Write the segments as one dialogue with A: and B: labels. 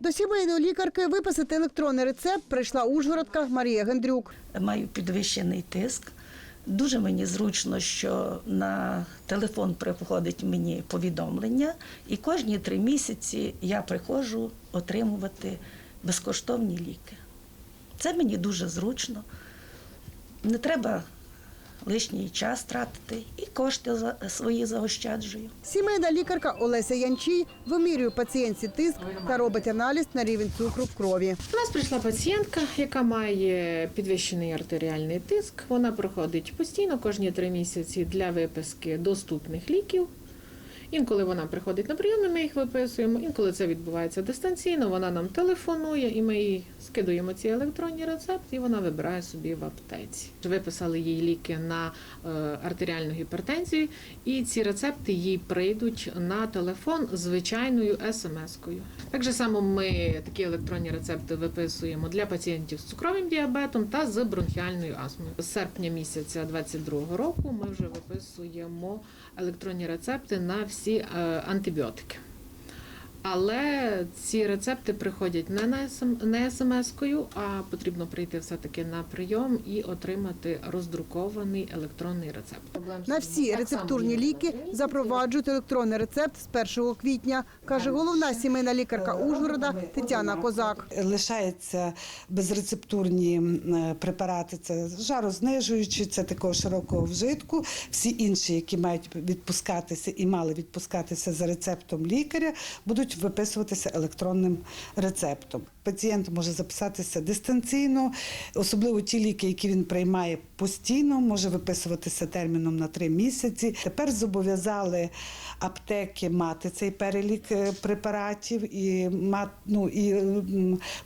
A: До сімейної лікарки виписати електронний рецепт прийшла Ужгородка Марія Гендрюк.
B: маю підвищений тиск. Дуже мені зручно, що на телефон приходить мені повідомлення, і кожні три місяці я приходжу отримувати безкоштовні ліки. Це мені дуже зручно. Не треба лишній час тратити і кошти за- свої заощаджую.
A: Сімейна лікарка Олеся Янчій вимірює пацієнтці тиск та робить аналіз на рівень цукру в крові.
C: У нас прийшла пацієнтка, яка має підвищений артеріальний тиск. Вона проходить постійно кожні три місяці для виписки доступних ліків. Інколи вона приходить на прийом, і ми їх виписуємо. Інколи це відбувається дистанційно. Вона нам телефонує, і ми їй скидуємо ці електронні рецепти, і вона вибирає собі в аптеці. Виписали їй ліки на е, артеріальну гіпертензію, і ці рецепти їй прийдуть на телефон звичайною смс-кою. Так же само ми такі електронні рецепти виписуємо для пацієнтів з цукровим діабетом та з бронхіальною астмою. З серпня місяця 2022 року ми вже виписуємо електронні рецепти на всі е, антибіотики. Але ці рецепти приходять не на СМ, не смс-кою, а потрібно прийти все-таки на прийом і отримати роздрукований електронний рецепт.
A: На всі рецептурні ліки запроваджують електронний рецепт з 1 квітня, каже головна сімейна лікарка Ужгорода Тетяна Козак.
D: Лишаються безрецептурні е, препарати, це жарознижуючі, це такого широкого вжитку. Всі інші, які мають відпускатися і мали відпускатися за рецептом лікаря, будуть виписуватися електронним рецептом. Пацієнт може записатися дистанційно, особливо ті ліки, які він приймає постійно, може виписуватися терміном на три місяці. Тепер зобов'язали аптеки мати цей перелік е, препаратів і ну, і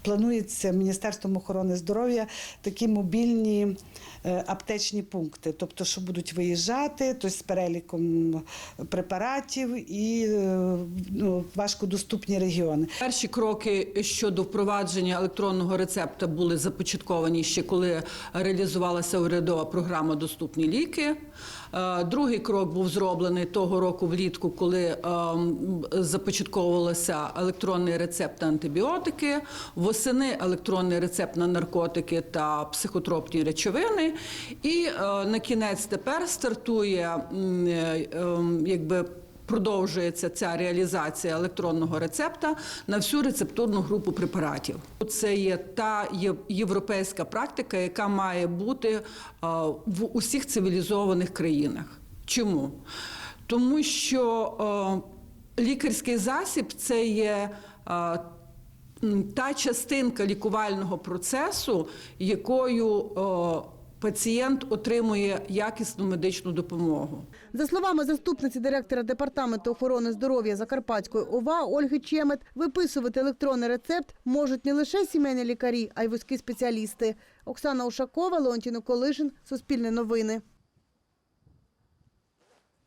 D: планується Міністерством охорони здоров'я такі мобільні е, аптечні пункти, тобто, що будуть виїжджати, тобто з переліком препаратів і е, ну, важкодоступні регіони.
E: Перші кроки щодо впровадження електронного рецепта були започатковані ще коли реалізувалася урядова програма Доступні ліки. Е, Другий крок був зроблений того року влітку, коли ем, започатковувався електронний рецепт на антибіотики, восени електронний рецепт на наркотики та психотропні речовини. І е, на кінець тепер стартує е, ем, якби. Продовжується ця реалізація електронного рецепта на всю рецептурну групу препаратів. Це є та європейська практика, яка має бути е, в усіх цивілізованих країнах. Чому? Тому що е, лікарський засіб це є. е, Та частинка лікувального процесу, якою пацієнт отримує якісну медичну допомогу.
A: За словами заступниці директора департаменту охорони здоров'я Закарпатської ОВА Ольги Чемет, виписувати електронний рецепт можуть не лише сімейні лікарі, а й вузькі спеціалісти. Оксана Ушакова, Леонтіно Колишин, Суспільне новини.